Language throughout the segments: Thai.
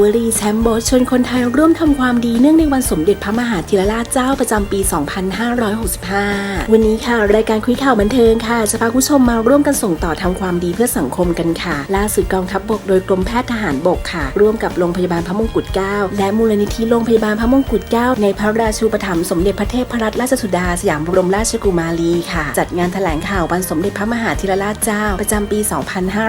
วรีแชมป์โบสชวนคนไทยร่วมทำความดีเนื่องในวันสมเด็จพระมหาธีรราชเจ้าประจำปี 2565 วันนี้ค่ะ รายการคุยข่าวบันเทิงค่ะ จะพาคุณผู้ชมมาร่วมกันส่งต่อทำความดีเพื่อสังคมกันค่ะ ล่าสุดกองทัพบบกโดยกรมแพทย์ทหารบกค่ะ ร่วมกับโรงพยาบาลพระมงกุฎเกล้าและมูลนิธิโรงพยาบาลพระมงกุฎเกล้าในพระราชูปถัมภ์สมเด็จพระเทพรัตนราชสุดาสยามบรมราชกุมารีค่ะ จัดงานแถลงข่าววันสมเด็จพระมหาธีรราชเจ้าประจำปี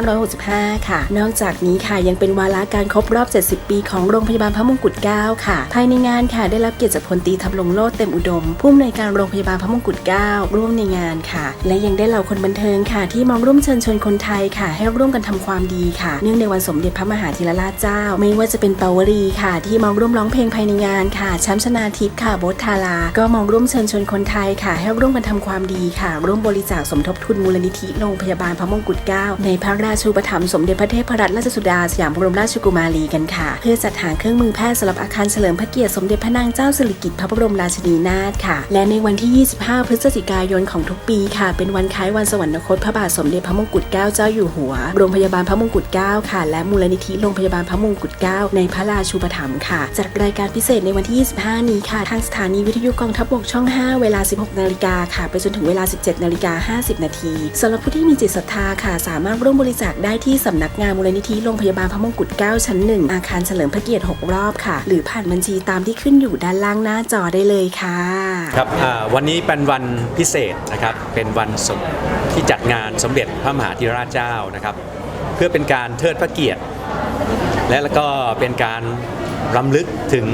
2565 ค่ะ นอกจากนี้ค่ะยังเป็นวาระการครบรอบ 70ปีของโรงพยาบาลพระมงกุฎเกล้าค่ะ ภายในงานค่ะได้รับเกียรติจากพลตีทำรงโลดเต็มอุดม ผู้อำนวยการโรงพยาบาลพระมงกุฎเกล้าร่วมในงานค่ะ และยังได้เหล่าคนบันเทิงค่ะ ที่มาร่วมเชิญชวนคนไทยค่ะ ให้ร่วมกันทำความดีค่ะ เนื่องในวันสมเด็จพระมหาธีรราชเจ้า ไม่ว่าจะเป็นเปาวรีค่ะ ที่มาร่วมร้องเพลงภายในงานค่ะแชมป์ชนาทิพย์ค่ะโบทธาราก็มาร่วมเชิญชวนคนไทยค่ะ ให้ร่วมกันทำความดีค่ะ ร่วมบริจาคสมทบทุนมูลนิธิโรงพยาบาลพระมงกุฎเกล้าในพระราชูปถัมภ์สมเด็จพระเทพรัตนราชสุดาสยามบรมราชกุมารีกันค่ะเพื่อจัดหาเครื่องมือแพทย์สำหรับอาคารเฉลิมพระเกียรติสมเด็จพระนางเจ้าสิริกิติ์พระบรมราชินีนาถค่ะ และในวันที่ 25 พฤศจิกายนของทุกปีค่ะ เป็นวันคล้ายวันสวรรคตพระบาทสมเด็จพระมงกุฎเกล้าเจ้าอยู่หัว โรงพยาบาลพระมงกุฎเกล้าค่ะ และมูลนิธิโรงพยาบาลพระมงกุฎเกล้าในพระราชูปถัมภ์ค่ะ จัดรายการพิเศษในวันที่ 25 นี้ค่ะ ทางสถานีวิทยุกองทัพบกช่อง 5 เวลา 16 นาฬิกาค่ะ ไปจนถึงเวลา 17 นาฬิกา 50 นาทีสำหรับผู้ที่มีจิตศรัทธาค่ะ สามารถร่วมบริจาคได้ที่สำนักงานมูลนิธิโรงพยาบาลพระมงกุฎเกล้าชั้น 1 อาคารเฉลิมพระเกียรติ 6 รอบค่ะ หรือผ่านบัญชีตามที่ขึ้นอยู่ด้านล่างหน้าจอได้เลยค่ะครับวันนี้เป็นวันพิเศษนะครับเป็นวันสมที่จัดงานสมเด็จพระมหาธีรราชเจ้านะครับเพื่อเป็นการเทิดพระเกียรติ และแล้วก็เป็นการรำลึกถึง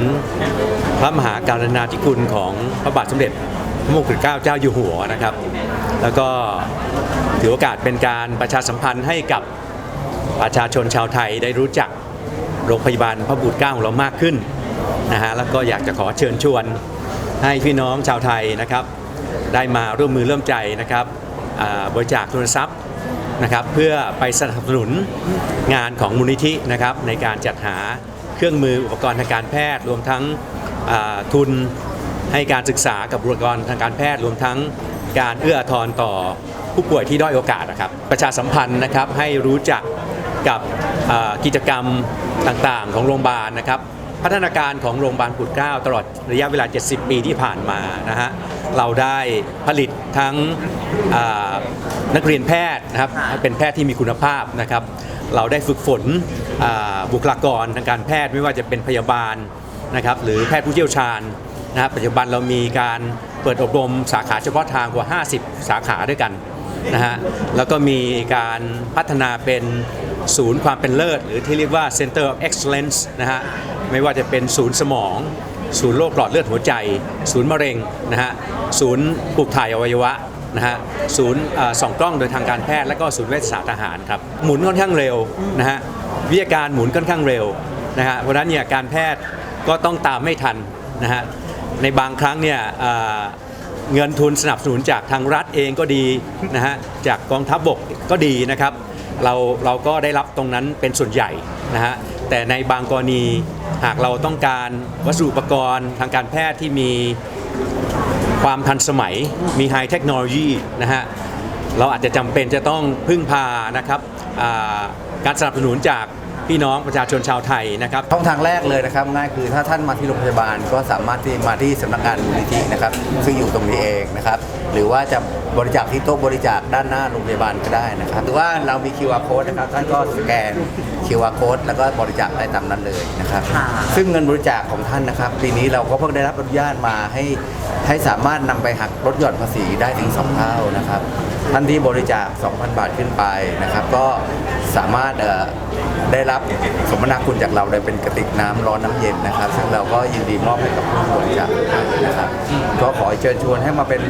พระมหาการณาธิคุณของพระบาทสมเด็จพระมงกุฎเกล้าเจ้าอยู่หัวนะครับ แล้วก็ถือโอกาสเป็นการประชาสัมพันธ์ให้กับประชาชนชาวไทยได้รู้จัก โรงพยาบาลพระบุตรเก้าของเรามากขึ้นนะฮะแล้วก็อยากจะขอเชิญชวนให้พี่น้องชาวไทยนะครับ ได้มาร่วมมือร่วมใจนะครับบริจาคทุนทรัพย์นะครับ เพื่อไปสนับสนุนงานของมูลนิธินะครับ ในการจัดหาเครื่องมืออุปกรณ์ทางการแพทย์ รวมทั้งทุนให้การศึกษากับอุปกรทางการแพทย์ รวมทั้งการเอื้อทอาทรต่อผู้ป่วยที่ด้อยโอกาสนะครับ ประชาสัมพันธ์นะครับให้รู้จักกับ กิจกรรมต่างๆ ของโรงพยาบาลนะครับ พัฒนาการของโรงพยาบาลกุฎเกล้าตลอดระยะเวลา 70 ปีที่ผ่านมานะฮะเราได้ผลิตทั้งนักเรียนแพทย์นะครับเป็นแพทย์ที่มีคุณภาพนะครับ เราได้ฝึกฝนบุคลากรทางการแพทย์ไม่ว่าจะเป็นพยาบาลนะครับหรือแพทย์ผู้เชี่ยวชาญนะครับปัจจุบันเรามีการเปิดอบรมสาขาเฉพาะทางกว่า 50 สาขาด้วยกัน นะฮะแล้วก็มีการพัฒนาเป็นศูนย์ความเป็นเลิศ หรือที่เรียกว่า Center of Excellence นะฮะไม่ว่าจะเป็นศูนย์สมอง ศูนย์โรคหลอดเลือดหัวใจ ศูนย์มะเร็งนะฮะศูนย์ปลูกถ่ายอวัยวะนะฮะศูนย์ส่องกล้องโดยทางการแพทย์ และก็ศูนย์เวชศาสตร์ทหารครับหมุนค่อนข้างเร็วนะฮะวิทยาการหมุนค่อนข้างเร็วนะฮะเพราะฉะนั้นเนี่ยการแพทย์ก็ต้องตามไม่ทันนะฮะในบางครั้งเนี่ย เงินทุนสนับสนุนจากทางรัฐเองก็ดีนะฮะจากกองทัพบกก็ดีนะครับเราเราก็ได้รับตรงนั้นเป็นส่วนใหญ่นะฮะแต่ในบางกรณีหากเราต้องการวัสดุอุปกรณ์ทางการแพทย์ที่มีความทันสมัยมีไฮเทคโนโลยีนะฮะเราอาจจะจำเป็นจะต้องพึ่งพานะครับการสนับสนุนจาก พี่น้องประชาชนชาวไทยนะครับช่องทางแรกเลยนะครับง่ายคือถ้าท่านมาที่โรงพยาบาลก็สามารถที่มาที่สำนักงานมูลนิธินะครับซึ่งอยู่ตรงนี้เองนะครับ หรือว่าจะบริจาคที่โต๊ะบริจาคด้านหน้าโรงพยาบาลก็ได้นะครับหรือว่าเรามี QR code นะครับท่านก็สแกน QR code แล้วก็บริจาคได้ตามนั้นเลยนะครับซึ่งเงินบริจาคของท่านนะครับ ปีนี้เราก็เพิ่งได้รับอนุญาตมาให้ให้สามารถนำไปหักลดหย่อนภาษีได้ถึง 2 เท่านะครับท่านที่บริจาค 2,000 บาทขึ้นไปนะครับ ก็สามารถเอ่อได้รับสมนาคุณจากเราเลยเป็นกระติกน้ำร้อนน้ำเย็นนะครับ ซึ่งเราก็ยินดีมอบให้กับผู้บริจาคนะครับ ก็ขอเชิญชวนให้มาเป็น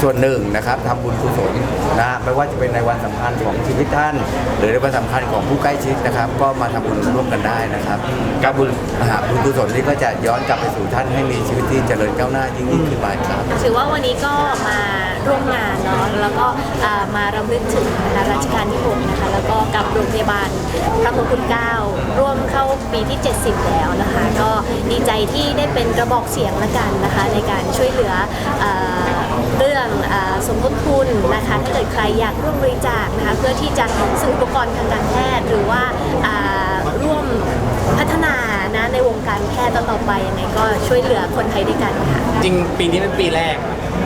ส่วนหนึ่งนะครับทำบุญกุศลนะไม่ว่าจะเป็นในวันสำคัญของชีวิตท่าน หรือในวันสำคัญของผู้ใกล้ชิดนะครับ ก็มาทำบุญร่วมกันได้นะครับการบุญหาบุญกุศลนี้ก็จะย้อนกลับไปสู่ท่านให้มีชีวิตที่เจริญก้าวหน้ายิ่งยิ่งขึ้นไปครับถือว่าวันนี้ก็มาร่วมงานเนาะแล้วก็อ่ามารำลึกถึงนะคะรัชกาลที่6นะคะแล้วก็กับโรงพยาบาลพระมงกุฎเกล้าร่วมเข้าปีที่ 70 แล้วนะคะ ก็ดีใจที่ได้เป็นกระบอกเสียงละกันนะคะ ในการช่วยเหลืออ่าเรื่องอาสมท บทุนนะคะ ถ้าเกิดใครอยากร่วมบริจาคนะคะ เพื่อที่จะซื้ออุปกรณ์ทางการแพทย์ หรือว่าร่วมพัฒนานะในวงการแพทย์ต่อไปยังไงก็ช่วยเหลือคนไทยด้วยกันค่ะ จริงปีนี้เป็นปีแรก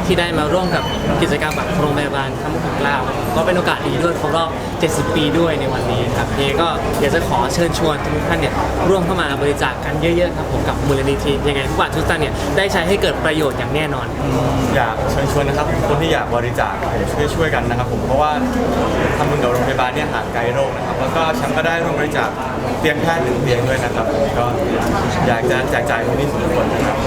ที่ได้มาร่วมกับกิจกรรมแบบโรงพยาบาลพระมงกุฎเกล้าก็เป็นโอกาสดีด้วยครบรอบ 70 ปีด้วยในวันนี้ครับยังไงก็อยากจะขอเชิญชวนทุกท่านเนี่ยร่วมเข้ามาบริจาคกันเยอะๆครับผมกับมูลนิธิยังไงทุกบาททุกสตางค์เนี่ยได้ใช้ให้เกิดประโยชน์อย่างแน่นอน อยากเชิญชวนนะครับคนที่อยากบริจาคช่วยช่วยกันนะครับผมเพราะว่าทำบุญกับโรงพยาบาลเนี่ยห่างไกลโรคนะครับแล้วก็ฉันก็ได้ร่วมบริจาคเตียงแพทย์หนึ่งเตียงด้วยนะครับก็อยากจะแจกจ่ายคนที่ทุกคนนะครับ